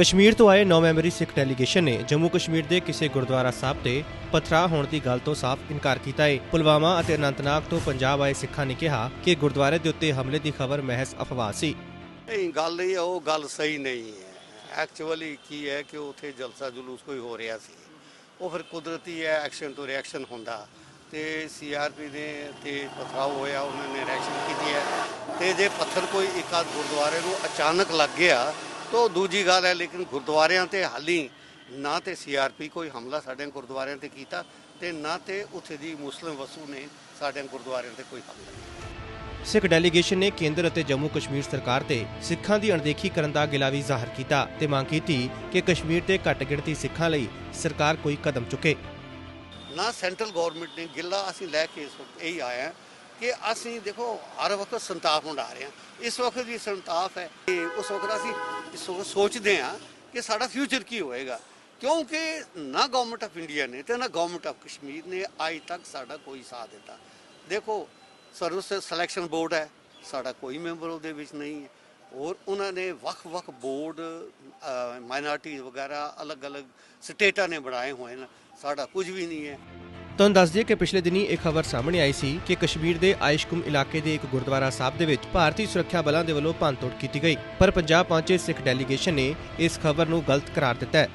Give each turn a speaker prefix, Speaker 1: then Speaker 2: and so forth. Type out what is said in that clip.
Speaker 1: ਕਸ਼ਮੀਰ ਤੋਂ ਆਏ 9 ਮੈਂਬਰੀ ਸਿੱਖ ਡੈਲੀਗੇਸ਼ਨ ਨੇ ਜੰਮੂ ਕਸ਼ਮੀਰ ਦੇ ਕਿਸੇ ਗੁਰਦੁਆਰਾ ਸਾਹਿਬ ਤੇ ਪਥਰਾ ਹੋਣ ਦੀ ਗੱਲ ਤੋਂ ਸਾਫ਼ ਇਨਕਾਰ ਕੀਤਾ ਹੈ ਪੁਲਵਾਮਾ ਅਤੇ ਅਨੰਤਨਾਗ ਤੋਂ ਪੰਜਾਬ ਆਏ ਸਿੱਖਾਂ ਨੇ ਕਿਹਾ ਕਿ ਗੁਰਦੁਆਰੇ ਦੇ ਉੱਤੇ ਹਮਲੇ ਦੀ ਖਬਰ ਮਹਿਜ਼ ਅਫਵਾਹ ਸੀ।
Speaker 2: ਨਹੀਂ ਗੱਲ ਇਹ ਆ, ਉਹ ਗੱਲ ਸਹੀ ਨਹੀਂ ਹੈ। ਐਕਚੁਅਲੀ ਕੀ ਹੈ ਕਿ ਉੱਥੇ ਜਲਸਾ ਜਲੂਸ ਕੋਈ ਹੋ ਰਿਹਾ ਸੀ। ਉਹ ਫਿਰ ਕੁਦਰਤੀ ਹੈ ਐਕਸ਼ਨ ਤੋਂ ਰਿਐਕਸ਼ਨ ਹੁੰਦਾ। ਤੇ ਸੀਆਰਪੀ ਨੇ ਤੇ ਪਥਰਾਓ ਹੋਇਆ ਉਹਨਾਂ ਨੇ ਰਿਐਕਸ਼ਨ ਕੀਤੀ ਹੈ। ਤੇ ਜੇ ਪੱਥਰ ਕੋਈ ਇੱਕ ਆਧ ਗੁਰਦੁਆਰੇ ਨੂੰ ਅਚਾਨਕ ਲੱਗ ਗਿਆ ਤਾਂ ਉਹ ਦੂਜੀ ਗੱਲ ਹੈ ਲੇਕਿਨ ਗੁਰਦੁਆਰਿਆਂ ਤੇ ਹਾਲੀ ਨਾ ਤੇ ਸੀਆਰਪੀ ਕੋਈ ਹਮਲਾ ਸਾਡੇ ਗੁਰਦੁਆਰਿਆਂ ਤੇ ਕੀਤਾ ਤੇ ਨਾ ਤੇ ਉੱਥੇ ਦੀ ਮੁਸਲਿਮ ਵਸੂ ਨੇ ਸਾਡੇ ਗੁਰਦੁਆਰਿਆਂ ਤੇ ਕੋਈ ਹਮਲਾ ਕੀਤਾ।
Speaker 1: ਸਿੱਖ ਡੈਲੀਗੇਸ਼ਨ ਨੇ ਕੇਂਦਰ ਅਤੇ ਜੰਮੂ ਕਸ਼ਮੀਰ ਸਰਕਾਰ ਤੇ ਸਿੱਖਾਂ ਦੀ ਅਣਦੇਖੀ ਕਰਨ ਦਾ ਗਿਲਾ ਵੀ ਜ਼ਾਹਰ ਕੀਤਾ ਤੇ ਮੰਗ ਕੀਤੀ ਕਿ ਕਸ਼ਮੀਰ ਤੇ ਘੱਟ ਗਿਣਤੀ ਸਿੱਖਾਂ ਲਈ ਸਰਕਾਰ ਕੋਈ ਕਦਮ ਚੁੱਕੇ।
Speaker 2: ਨਾ ਸੈਂਟਰਲ ਗਵਰਨਮੈਂਟ ਨੇ ਗਿੱਲਾ ਅਸੀਂ ਲੈ ਕੇ ਇਸ ਵਕਤ ਇਹੀ ਹਾਂ ਕਿ ਅਸੀਂ ਦੇਖੋ, ਹਰ ਵਕਤ ਸੰਤਾਪ ਮੰਡਾ ਰਹੇ ਹਾਂ। ਇਸ ਵਕਤ ਵੀ ਸੰਤਾਪ ਹੈ ਤੇ ਉਸ ਵਕਤ ਅਸੀਂ ਇਸ ਵਕਤ ਸੋਚਦੇ ਹਾਂ ਕਿ ਸਾਡਾ ਫਿਊਚਰ ਕੀ ਹੋਏਗਾ। ਕਿਉਂਕਿ ਨਾ ਗਵਰਨਮੈਂਟ ਆਫ ਇੰਡੀਆ ਨੇ ਤੇ ਨਾ ਗਵਰਨਮੈਂਟ ਆਫ ਕਸ਼ਮੀਰ ਨੇ ਅੱਜ ਤੱਕ ਸਾਡਾ ਕੋਈ ਸਾਥ ਦਿੱਤਾ। ਦੇਖੋ ਸਰਵਿਸ ਸਿਲੈਕਸ਼ਨ ਬੋਰਡ ਹੈ, ਸਾਡਾ ਕੋਈ ਮੈਂਬਰ ਉਹਦੇ ਵਿੱਚ ਨਹੀਂ ਹੈ। ਔਰ ਉਹਨਾਂ ਨੇ ਵੱਖ-ਵੱਖ ਬੋਰਡ ਮਾਈਨੋਰਟੀਜ਼ ਵਗੈਰਾ, ਅਲੱਗ-ਅਲੱਗ ਸਟੇਟਾਂ ਨੇ ਬਣਾਏ ਹੋਏ ਨੇ। ਸਾਡਾ ਕੁਝ ਵੀ ਨਹੀਂ ਹੈ।
Speaker 1: ਤੁਹਾਨੂੰ ਦੱਸ ਦਈਏ ਕਿ ਪਿਛਲੇ ਦਿਨੀ ਇੱਕ ਖਬਰ ਸਾਹਮਣੇ ਆਈ ਸੀ ਕਿ ਕਸ਼ਮੀਰ ਦੇ ਆਇਸ਼ਕੁਮ ਇਲਾਕੇ ਦੇ ਇੱਕ ਗੁਰਦੁਆਰਾ ਸਾਹਿਬ ਦੇ ਵਿੱਚ ਭਾਰਤੀ ਸੁਰੱਖਿਆ ਬਲਾਂ ਦੇ ਵੱਲੋਂ ਭੰਨਤੋੜ ਕੀਤੀ ਗਈ। ਪਰ ਪੰਜਾਬ ਪਹੁੰਚੇ ਸਿੱਖ ਡੈਲੀਗੇਸ਼ਨ ਨੇ ਇਸ ਖਬਰ ਨੂੰ ਗਲਤ ਕਰਾਰ ਦਿੱਤਾ ਹੈ।